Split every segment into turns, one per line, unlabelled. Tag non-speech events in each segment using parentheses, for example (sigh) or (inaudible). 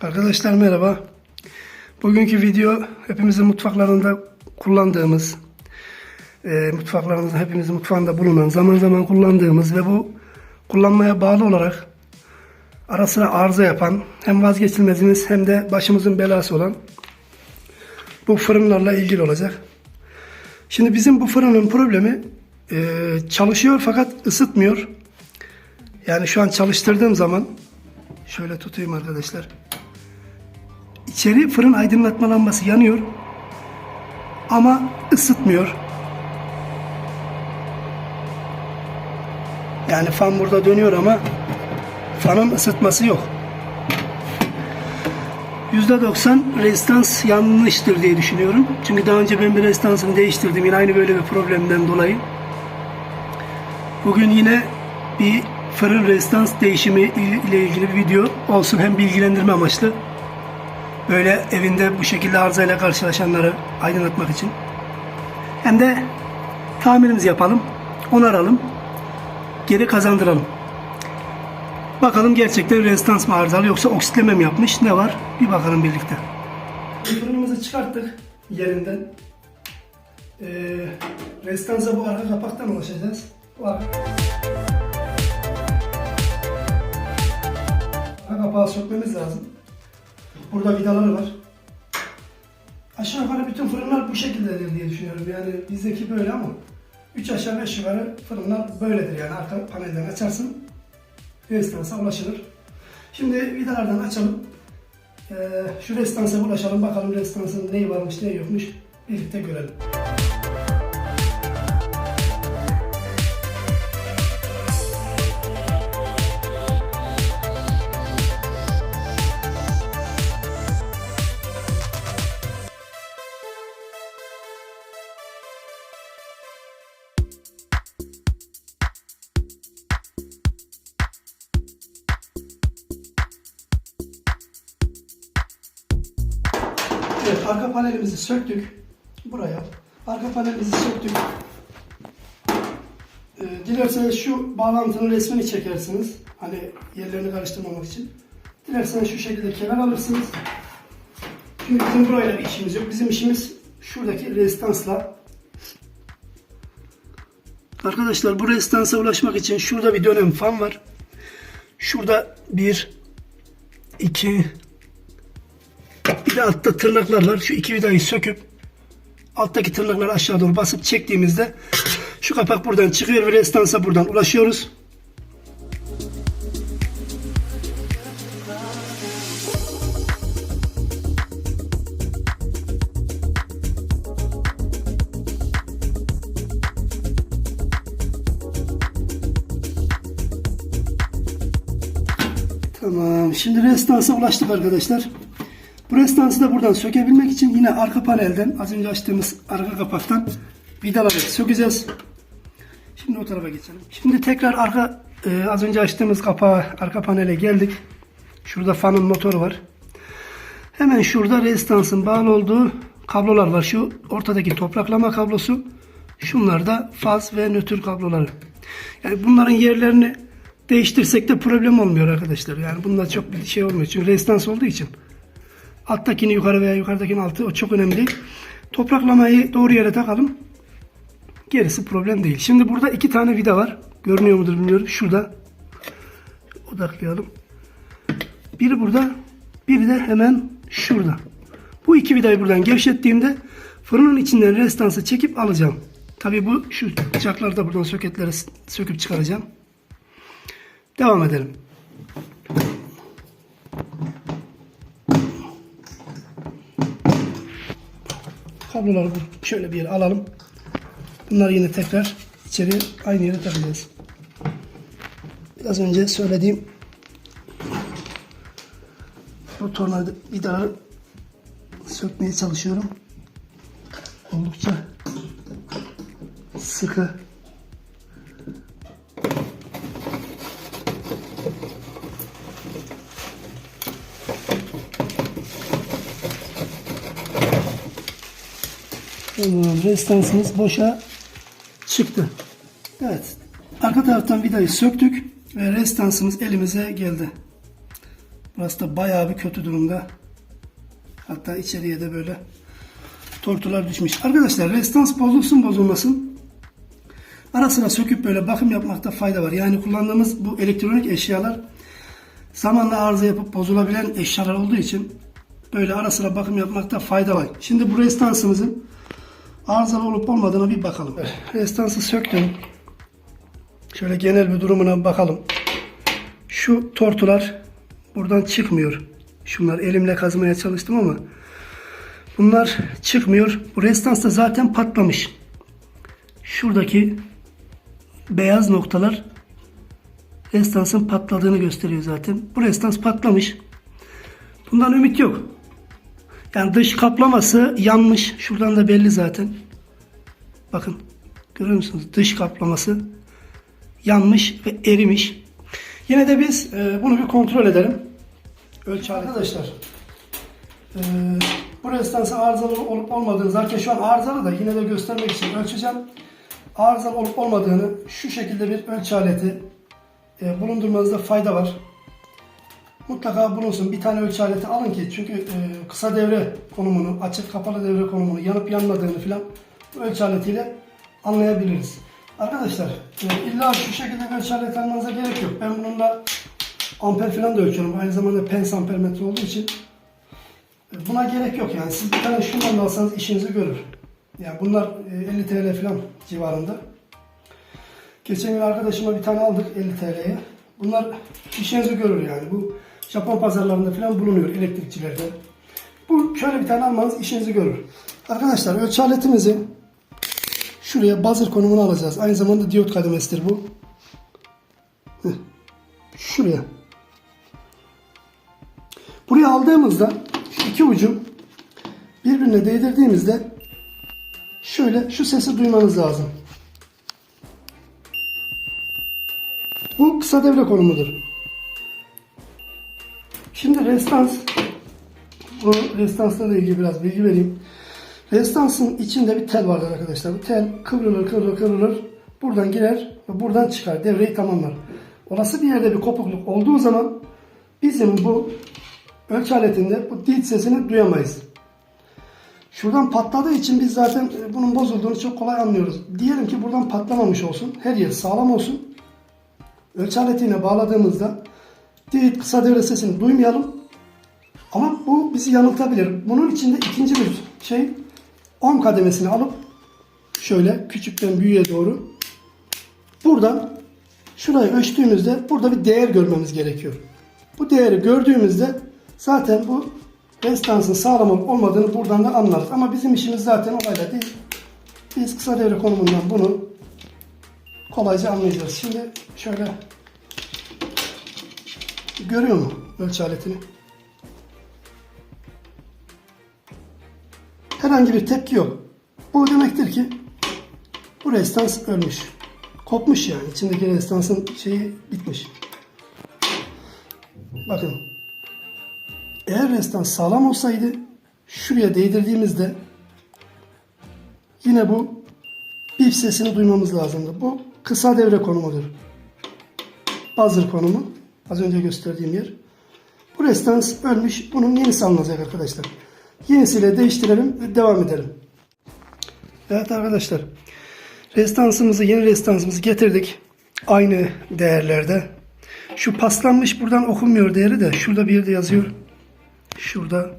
Arkadaşlar merhaba. Bugünkü video hepimizin mutfaklarında kullandığımız, e, mutfaklarımızda hepimizin mutfağında bulunan, zaman zaman kullandığımız ve bu kullanmaya bağlı olarak ara sıra arıza yapan, hem vazgeçilmezimiz hem de başımızın belası olan bu fırınlarla ilgili olacak. Şimdi bizim bu fırının problemi e, çalışıyor fakat ısıtmıyor. Yani şu an çalıştırdığım zaman şöyle tutayım arkadaşlar. İçeri fırın aydınlatma lambası yanıyor ama ısıtmıyor. Yani fan burada dönüyor ama fanın ısıtması yok. %90 rezistans yanlıştır diye düşünüyorum. Çünkü daha önce ben bir rezistansını değiştirdim. Yine aynı böyle bir problemden dolayı. Bugün yine bir fırın rezistans değişimi ile ilgili bir video olsun. Hem bilgilendirme amaçlı. Böyle evinde bu şekilde arızayla karşılaşanları aydınlatmak için. Hem de tamirimizi yapalım, onaralım, geri kazandıralım. Bakalım gerçekten rezistans mı arızalı yoksa oksitleme mi yapmış? Ne var? Bir bakalım birlikte. Fırınımızı çıkarttık yerinden. Ee, rezistansa bu arka kapaktan ulaşacağız. Arka... arka kapağı sökmemiz lazım. Burada vidaları var. Aşağı yukarı bütün fırınlar bu şekildedir diye düşünüyorum. Yani bizdeki böyle ama 3 aşağı 5 yukarı fırınlar böyledir yani arka panelden açarsın rezistansa ulaşılır. Şimdi vidalardan açalım. Ee, şu rezistansa ulaşalım bakalım rezistansın neyi varmış neyi yokmuş birlikte görelim. Arka panelimizi söktük. Buraya. Arka panelimizi söktük. Ee, dilerseniz şu bağlantının resmini çekersiniz. Hani yerlerini karıştırmamak için. Dilerseniz şu şekilde kenar alırsınız. Çünkü bizim burayla bir işimiz yok. Bizim işimiz şuradaki rezistansla. Arkadaşlar bu rezistansa ulaşmak için şurada bir dönem fan var. Şurada bir, iki, bir de altta tırnaklar var. Şu iki vidayı söküp alttaki tırnakları aşağı doğru basıp çektiğimizde şu kapak buradan çıkıyor ve rezistansa buradan ulaşıyoruz. Tamam. Şimdi rezistansa ulaştık arkadaşlar. Bu rezistansı da buradan sökebilmek için yine arka panelden az önce açtığımız arka kapaktan vidaları sökeceğiz. Şimdi o tarafa geçelim. Şimdi tekrar arka e, az önce açtığımız kapağı arka panele geldik. Şurada fanın motoru var. Hemen şurada rezistansın bağlı olduğu kablolar var. Şu ortadaki topraklama kablosu. Şunlar da faz ve nötr kabloları. Yani bunların yerlerini değiştirsek de problem olmuyor arkadaşlar. Yani bunda çok bir şey olmuyor. Çünkü rezistans olduğu için. Alttakini yukarı veya yukarıdakini altı o çok önemli değil. Topraklamayı doğru yere takalım. Gerisi problem değil. Şimdi burada iki tane vida var. Görünüyor mudur bilmiyorum. Şurada. Odaklayalım. Biri burada. Biri de hemen şurada. Bu iki vidayı buradan gevşettiğimde fırının içinden rezistansı çekip alacağım. Tabii bu şu bıçakları da buradan soketleri söküp çıkaracağım. Devam edelim. Kabloları şöyle bir yere alalım. Bunları yine tekrar içeri aynı yere takacağız. Biraz önce söylediğim bu tornavida vidaları sökmeye çalışıyorum. Oldukça sıkı. Tamam, restansımız boşa çıktı. Evet. Arka taraftan vidayı söktük ve restansımız elimize geldi. Burası da bayağı bir kötü durumda. Hatta içeriye de böyle tortular düşmüş. Arkadaşlar restans bozulsun bozulmasın. Ara sıra söküp böyle bakım yapmakta fayda var. Yani kullandığımız bu elektronik eşyalar zamanla arıza yapıp bozulabilen eşyalar olduğu için böyle ara sıra bakım yapmakta fayda var. Şimdi bu restansımızın arızalı olup olmadığına bir bakalım. Restansı söktüm. Şöyle genel bir durumuna bakalım. Şu tortular buradan çıkmıyor. Şunlar elimle kazmaya çalıştım ama bunlar çıkmıyor. Bu restans da zaten patlamış. Şuradaki beyaz noktalar restansın patladığını gösteriyor zaten. Bu restans patlamış. Bundan ümit yok. Yani dış kaplaması yanmış. Şuradan da belli zaten. Bakın. Görüyor musunuz? Dış kaplaması yanmış ve erimiş. Yine de biz e, bunu bir kontrol edelim. Ölçü Arkadaşlar. E, bu restansı arızalı olup olmadığını zaten şu an arızalı da yine de göstermek için ölçeceğim. Arızalı olup olmadığını şu şekilde bir ölçü aleti e, bulundurmanızda fayda var. Mutlaka bulunsun. Bir tane ölçü aleti alın ki çünkü e, kısa devre konumunu, açık kapalı devre konumunu, yanıp yanmadığını filan ölçü aletiyle anlayabiliriz. Arkadaşlar e, illa şu şekilde bir ölçü aleti almanıza gerek yok. Ben bununla amper filan da ölçüyorum. Aynı zamanda pens ampermetre olduğu için e, buna gerek yok yani. Siz bir tane şundan da alsanız işinizi görür. Yani bunlar e, 50 TL filan civarında. Geçen gün arkadaşıma bir tane aldık 50 TL'ye. Bunlar işinizi görür yani. Bu Japon pazarlarında falan bulunuyor elektrikçilerde. Bu şöyle bir tane almanız işinizi görür. Arkadaşlar ölçü aletimizi şuraya buzzer konumuna alacağız. Aynı zamanda diyot kademesidir bu. Şuraya. Buraya aldığımızda şu iki ucu birbirine değdirdiğimizde şöyle şu sesi duymanız lazım. Bu kısa devre konumudur. Şimdi restans bu restansla ilgili biraz bilgi vereyim. Restansın içinde bir tel vardır arkadaşlar. Bu tel kıvrılır kıvrılır kıvrılır. Buradan girer ve buradan çıkar. Devreyi tamamlar. Olası bir yerde bir kopukluk olduğu zaman bizim bu ölçü aletinde bu dit sesini duyamayız. Şuradan patladığı için biz zaten e, bunun bozulduğunu çok kolay anlıyoruz. Diyelim ki buradan patlamamış olsun. Her yer sağlam olsun. Ölçü aletine bağladığımızda dit kısa devre sesini duymayalım. Ama bu bizi yanıltabilir. Bunun içinde ikinci bir şey ohm kademesini alıp şöyle küçükten büyüğe doğru buradan şurayı ölçtüğümüzde burada bir değer görmemiz gerekiyor. Bu değeri gördüğümüzde zaten bu restansın sağlam olmadığını buradan da anlarız. Ama bizim işimiz zaten olayla değil. Biz kısa devre konumundan bunu kolayca anlayacağız. Şimdi şöyle görüyor mu ölçü aletini? Herhangi bir tepki yok. Bu demektir ki bu restans ölmüş. Kopmuş yani. İçindeki restansın şeyi bitmiş. Bakın. Eğer restans sağlam olsaydı şuraya değdirdiğimizde yine bu bip sesini duymamız lazımdı. Bu kısa devre konumudur. Buzzer konumu. Az önce gösterdiğim yer. Bu restans ölmüş. Bunun yenisi alınacak arkadaşlar. Yenisiyle değiştirelim ve devam edelim. Evet arkadaşlar. Restansımızı, yeni restansımızı getirdik. Aynı değerlerde. Şu paslanmış buradan okunmuyor değeri de şurada bir yerde yazıyor. Şurada.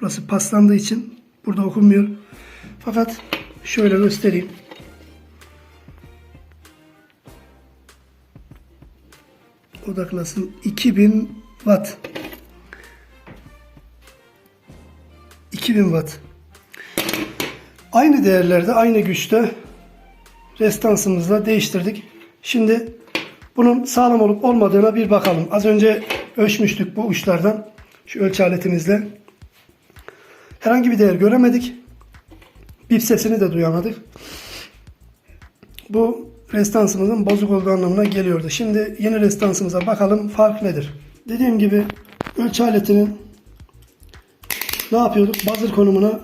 Burası paslandığı için burada okunmuyor. Fakat şöyle göstereyim. Odaklasın. 2000 watt. 2000 watt. Aynı değerlerde, aynı güçte restansımızla değiştirdik. Şimdi bunun sağlam olup olmadığına bir bakalım. Az önce ölçmüştük bu uçlardan. Şu ölçü aletimizle. Herhangi bir değer göremedik. Bip sesini de duyamadık. Bu restansımızın bozuk olduğu anlamına geliyordu. Şimdi yeni restansımıza bakalım fark nedir? Dediğim gibi ölçü aletinin ne yapıyorduk? Buzzer konumuna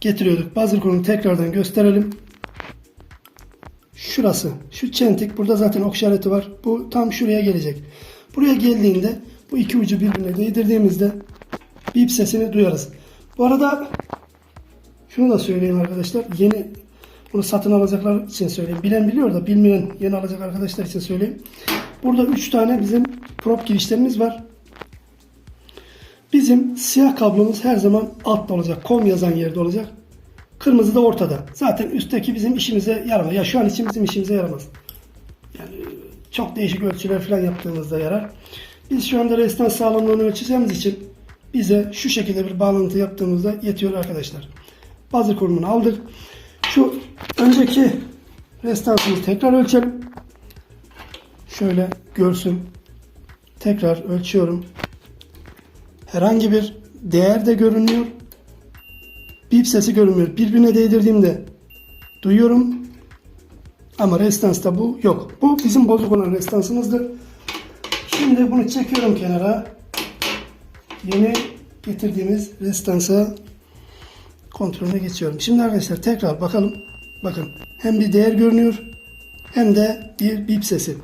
getiriyorduk. Buzzer konumunu tekrardan gösterelim. Şurası. Şu çentik. Burada zaten ok işareti var. Bu tam şuraya gelecek. Buraya geldiğinde Bu iki ucu birbirine değdirdiğimizde bip sesini duyarız. Bu arada şunu da söyleyeyim arkadaşlar. Yeni bunu satın alacaklar için söyleyeyim. Bilen biliyor da bilmeyen yeni alacak arkadaşlar için söyleyeyim. Burada 3 tane bizim prop girişlerimiz var. Bizim siyah kablomuz her zaman altta olacak. Com yazan yerde olacak. Kırmızı da ortada. Zaten üstteki bizim işimize yaramaz. Ya şu an için bizim işimize yaramaz. Yani çok değişik ölçüler falan yaptığımızda yarar. Biz şu anda restans sağlamlığını ölçeceğimiz için bize şu şekilde bir bağlantı yaptığımızda yetiyor arkadaşlar. Buzzer konumunu aldık. Şu önceki restansımızı tekrar ölçelim. Şöyle görsün. Tekrar ölçüyorum. Herhangi bir değer de görünmüyor. Bip sesi görünmüyor. Birbirine değdirdiğimde duyuyorum. Ama restansta bu yok. Bu bizim bozuk olan restansımızdır. Şimdi bunu çekiyorum kenara. Yeni getirdiğimiz restansa kontrolüne geçiyorum. Şimdi arkadaşlar tekrar bakalım. Bakın hem bir değer görünüyor hem de bir bip sesi.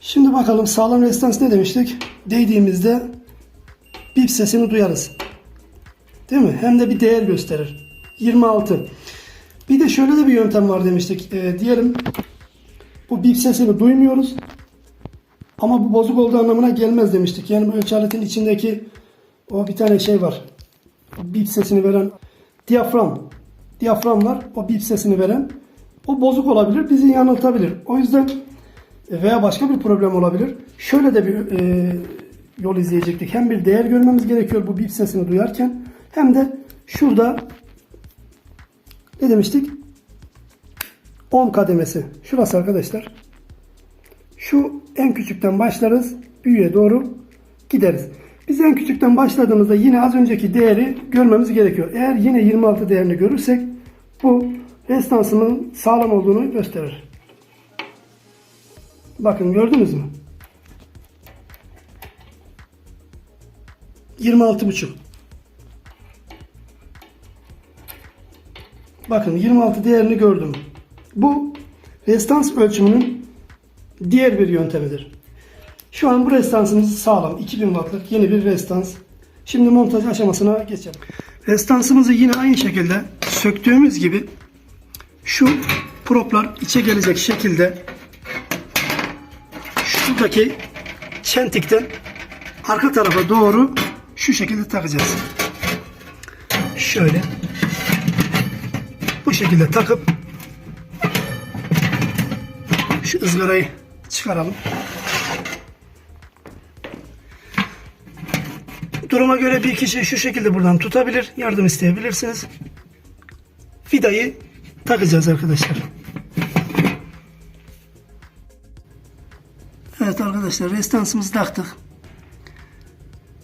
Şimdi bakalım sağlam restans ne demiştik? Değdiğimizde bip sesini duyarız. Değil mi? Hem de bir değer gösterir. 26. Bir de şöyle de bir yöntem var demiştik. Ee, diyelim bu bip sesini duymuyoruz. Ama bu bozuk olduğu anlamına gelmez demiştik. Yani ölçü aletin içindeki o bir tane şey var. Bip sesini veren diyafram. Diyafram var. O bip sesini veren. O bozuk olabilir. Bizi yanıltabilir. O yüzden veya başka bir problem olabilir. Şöyle de bir e, yol izleyecektik. Hem bir değer görmemiz gerekiyor bu bip sesini duyarken hem de şurada ne demiştik? 10 kademesi. Şurası arkadaşlar. Şu en küçükten başlarız. Büyüğe doğru gideriz. Biz en küçükten başladığımızda yine az önceki değeri görmemiz gerekiyor. Eğer yine 26 değerini görürsek bu restansının sağlam olduğunu gösterir. Bakın gördünüz mü? 26,5. Bakın 26 değerini gördüm. Bu restans ölçümünün diğer bir yöntemidir. Şu an bu restansımız sağlam. 2000 wattlık yeni bir restans. Şimdi montaj aşamasına geçelim. Restansımızı yine aynı şekilde söktüğümüz gibi şu proplar içe gelecek şekilde şuradaki çentikten arka tarafa doğru şu şekilde takacağız. Şöyle bu şekilde takıp şu ızgarayı çıkaralım. Duruma göre bir kişi şu şekilde buradan tutabilir. Yardım isteyebilirsiniz. Vidayı takacağız arkadaşlar. Evet arkadaşlar restansımızı taktık.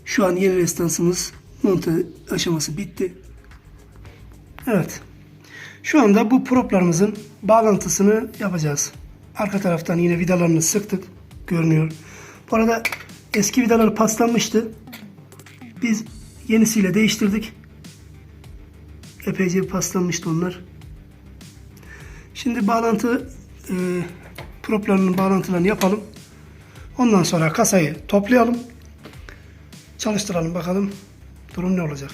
Şu an yeni restansımız monte aşaması bitti. Evet. Şu anda bu proplarımızın bağlantısını yapacağız. Arka taraftan yine vidalarını sıktık. Görünüyor. Bu arada eski vidaları paslanmıştı. Biz yenisiyle değiştirdik. Epeyce paslanmıştı onlar. Şimdi bağlantı e, proplarının bağlantılarını yapalım. Ondan sonra kasayı toplayalım. Çalıştıralım bakalım durum ne olacak.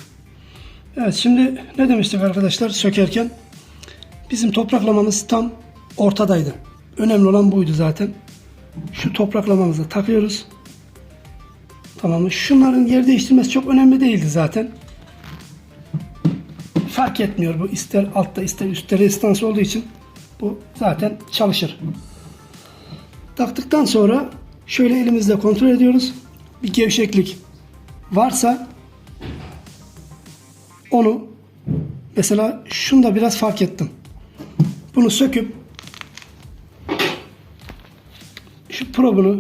Evet şimdi ne demiştik arkadaşlar sökerken bizim topraklamamız tam ortadaydı. Önemli olan buydu zaten. Şu topraklamamızı takıyoruz. Tamam? Şunların yer değiştirmesi çok önemli değildi zaten. Fark etmiyor bu ister altta ister üstte rezistans olduğu için bu zaten çalışır. Taktıktan sonra şöyle elimizle kontrol ediyoruz. Bir gevşeklik varsa onu mesela şunu da biraz fark ettim. Bunu söküp şu probunu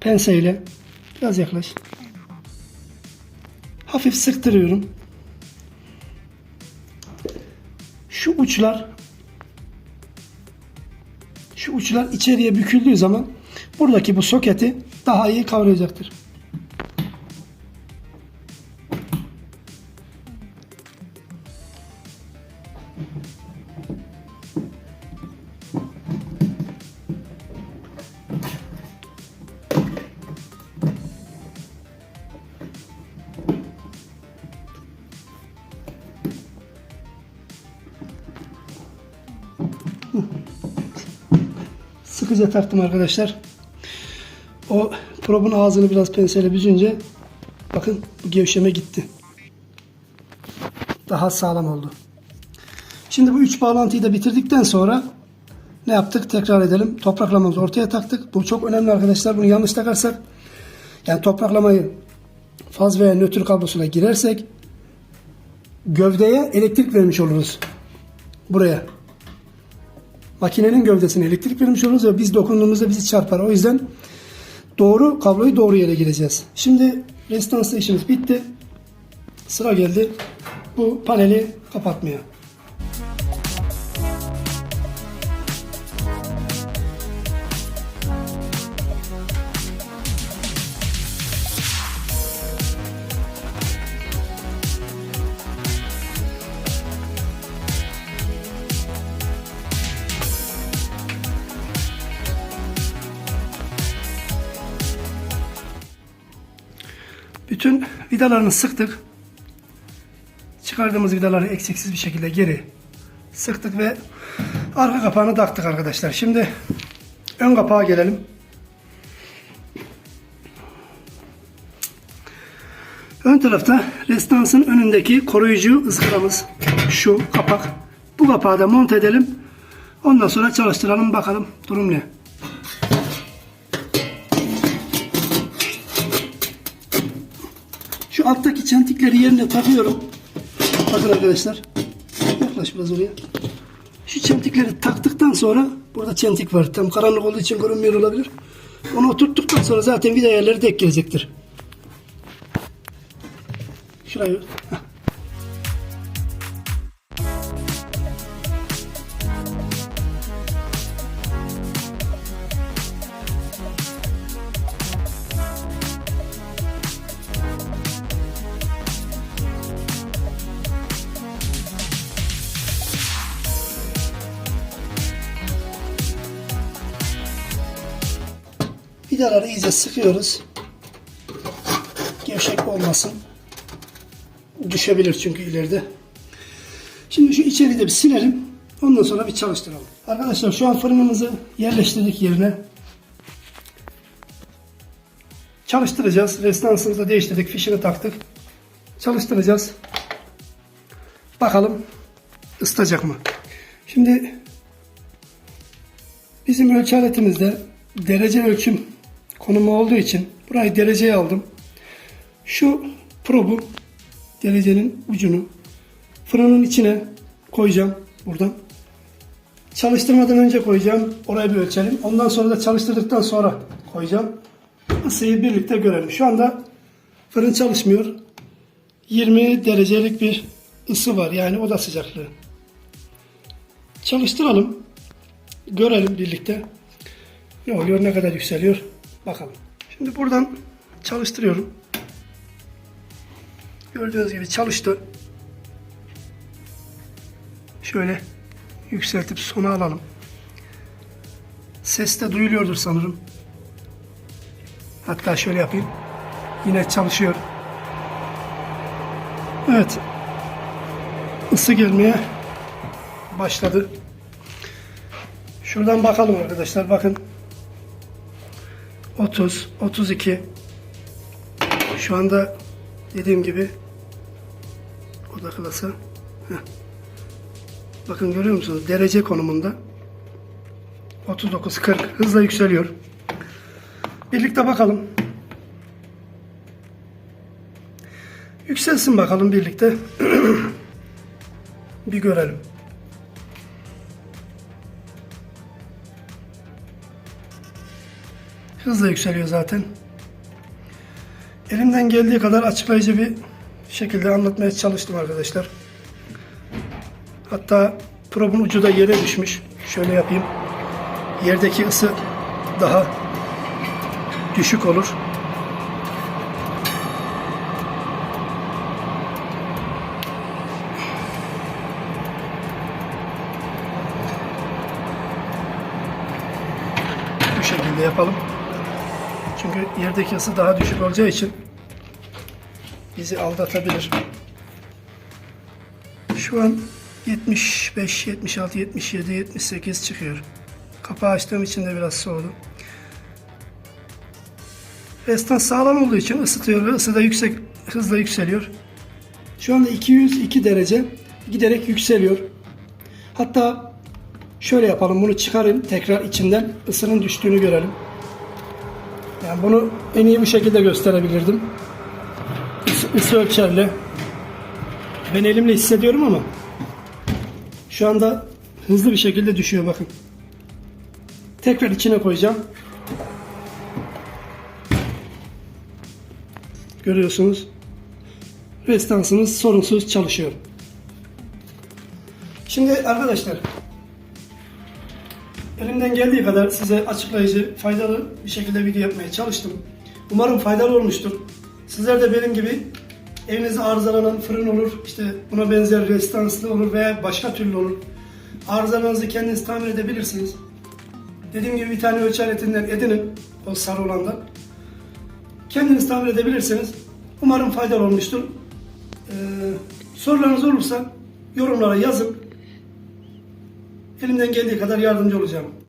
penseyle biraz yaklaş. Hafif sıktırıyorum. Şu uçlar şu uçlar içeriye büküldüğü zaman buradaki bu soketi daha iyi kavrayacaktır. Sıkıca taktım arkadaşlar. O probun ağzını biraz penseyle büzünce bakın gevşeme gitti. Daha sağlam oldu. Şimdi bu üç bağlantıyı da bitirdikten sonra ne yaptık? Tekrar edelim. Topraklamamızı ortaya taktık. Bu çok önemli arkadaşlar. Bunu yanlış takarsak yani topraklamayı faz veya nötr kablosuna girersek gövdeye elektrik vermiş oluruz. Buraya. Makinenin gövdesine elektrik vermiş oluruz ve biz dokunduğumuzda bizi çarpar. O yüzden doğru kabloyu doğru yere gireceğiz. Şimdi rezistansla işimiz bitti. Sıra geldi bu paneli kapatmaya. Bütün vidalarını sıktık. Çıkardığımız vidaları eksiksiz bir şekilde geri sıktık ve arka kapağını taktık arkadaşlar. Şimdi ön kapağa gelelim. Ön tarafta restansın önündeki koruyucu ızgaramız şu kapak. Bu kapağı da monte edelim. Ondan sonra çalıştıralım bakalım durum ne. Alttaki çentikleri yerine takıyorum. Bakın arkadaşlar. Yaklaş biraz oraya. Şu çentikleri taktıktan sonra burada çentik var. Tam karanlık olduğu için görünmüyor olabilir. Onu oturttuktan sonra zaten vida yerleri denk gelecektir. Şurayı. Heh. Vidaları iyice sıkıyoruz. Gevşek olmasın. Düşebilir çünkü ileride. Şimdi şu içeriği bir silelim. Ondan sonra bir çalıştıralım. Arkadaşlar şu an fırınımızı yerleştirdik yerine. Çalıştıracağız. Restansını da değiştirdik. Fişini taktık. Çalıştıracağız. Bakalım ısıtacak mı? Şimdi bizim ölçü aletimizde derece ölçüm konumu olduğu için burayı dereceye aldım. Şu probu derecenin ucunu fırının içine koyacağım buradan. Çalıştırmadan önce koyacağım. Orayı bir ölçelim. Ondan sonra da çalıştırdıktan sonra koyacağım. Isıyı birlikte görelim. Şu anda fırın çalışmıyor. 20 derecelik bir ısı var. Yani oda sıcaklığı. Çalıştıralım. Görelim birlikte. Ne oluyor, ne kadar yükseliyor bakalım. Şimdi buradan çalıştırıyorum. Gördüğünüz gibi çalıştı. Şöyle yükseltip sona alalım. Ses de duyuluyordur sanırım. Hatta şöyle yapayım. Yine çalışıyor. Evet. Isı gelmeye başladı. Şuradan bakalım arkadaşlar. Bakın. 30, 32. Şu anda dediğim gibi oda klası. Heh. Bakın görüyor musunuz? Derece konumunda. 39, 40 hızla yükseliyor. Birlikte bakalım. Yükselsin bakalım birlikte. (clears throat) Bir görelim. Hızla yükseliyor zaten. Elimden geldiği kadar açıklayıcı bir şekilde anlatmaya çalıştım arkadaşlar. Hatta probun ucu da yere düşmüş. Şöyle yapayım. Yerdeki ısı daha düşük olur. Yerdeki ısı daha düşük olacağı için bizi aldatabilir. Şu an 75, 76, 77, 78 çıkıyor. Kapağı açtığım için de biraz soğudu. Restans sağlam olduğu için ısıtıyor ve ısı da yüksek, hızla yükseliyor. Şu anda 202 derece giderek yükseliyor. Hatta şöyle yapalım bunu çıkarın tekrar içinden ısının düştüğünü görelim. Yani bunu en iyi bu şekilde gösterebilirdim. Isı, ısı ölçerle. Ben elimle hissediyorum ama şu anda hızlı bir şekilde düşüyor bakın. Tekrar içine koyacağım. Görüyorsunuz. Restansımız sorunsuz çalışıyor. Şimdi arkadaşlar elimden geldiği kadar size açıklayıcı, faydalı bir şekilde video yapmaya çalıştım. Umarım faydalı olmuştur. Sizler de benim gibi evinizde arızalanan fırın olur, işte buna benzer restanslı olur veya başka türlü olur. Arızalarınızı kendiniz tamir edebilirsiniz. Dediğim gibi bir tane ölçü aletinden edinin, o sarı olandan. Kendiniz tamir edebilirsiniz. Umarım faydalı olmuştur. Ee, sorularınız olursa yorumlara yazın. Elimden geldiği kadar yardımcı olacağım.